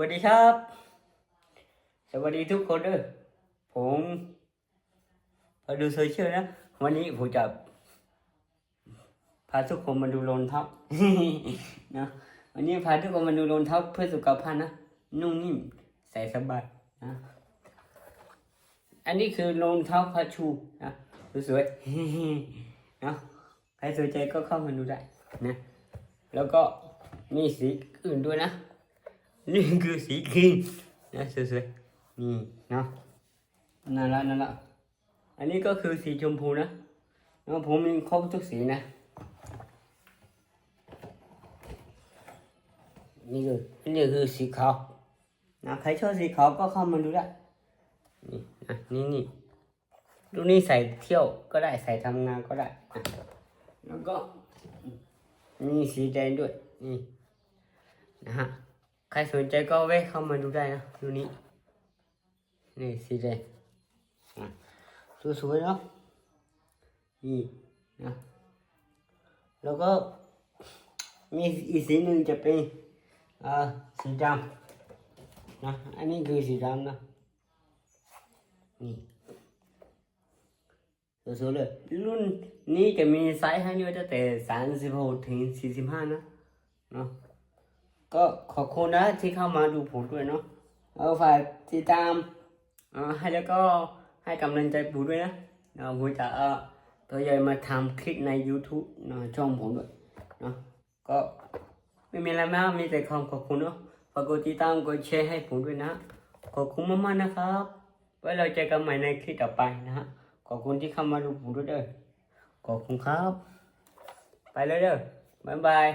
วัสดีครับ สวัสดีทุกคนด้อผมพอดูโซเชียลนะ วันนี้ผมจะ พาทุกคนมาดูรองเท้านะวันนี้พาทุกคนมาดูรองเท้าเพื่อสุขภาพนะนุ่มนิ่มใส่สบายนะอันนี้คือรองเท้าพาชูนะสวยๆนะใครสนใจก็เข้ามาดูได้นะแล้วก็มีสีอื่นด้วยนะ นี่คือสีครีมนะสวยๆนี่เนาะนั่นละนั่นละอันนี้ก็คือสีชมพูนะแล้วผมมีครบทุกสีนะ นี่คือนี่คือสีขาวนะใครชอบสีขาวก็เข้ามาดูได้นี่นะนี่นี่ดูนี่ใส่เที่ยวก็ได้ใส่ทำงานก็ได้แล้วก็มีสีแดงด้วยนี่นะฮะ ใครสนใจก็แวะเข้ามาดูได้นะดูนี่นี่สีแดงสวยๆเนาะนี่นะแล้วก็มีอีกสีหนึ่งจะเป็นสีดำนะอันนี้คือสีดำนะนี่สวยๆเลยรุ่นนี้จะมีไซส์ให้ด้วยตั้งแต่สามสิบหกถึงสี่สิบห้านะเนาะ ก็ขอบคุณนะที่เข้ามาดูผมด้วยเนาะเอาฝากติดตามอ่าให้แล้วก็ให้กำลังใจผมด้วยนะเนาะผมจะเออตัวใหญ่มาทำคลิปใน YouTube เนาะช่องผมด้วยเนาะก็ไม่มีอะไรมากมีแต่ความขอบคุณเนาะฝากกดติดตามกดแชร์ให้ผมด้วยนะ ขอบคุณมากๆนะครับ ไว้เราเจอกันใหม่ในคลิปต่อไปนะฮะขอบคุณที่เข้ามาดูผมด้วยเด้อขอบคุณครับ ไปเลยเด้อบ๊ายบาย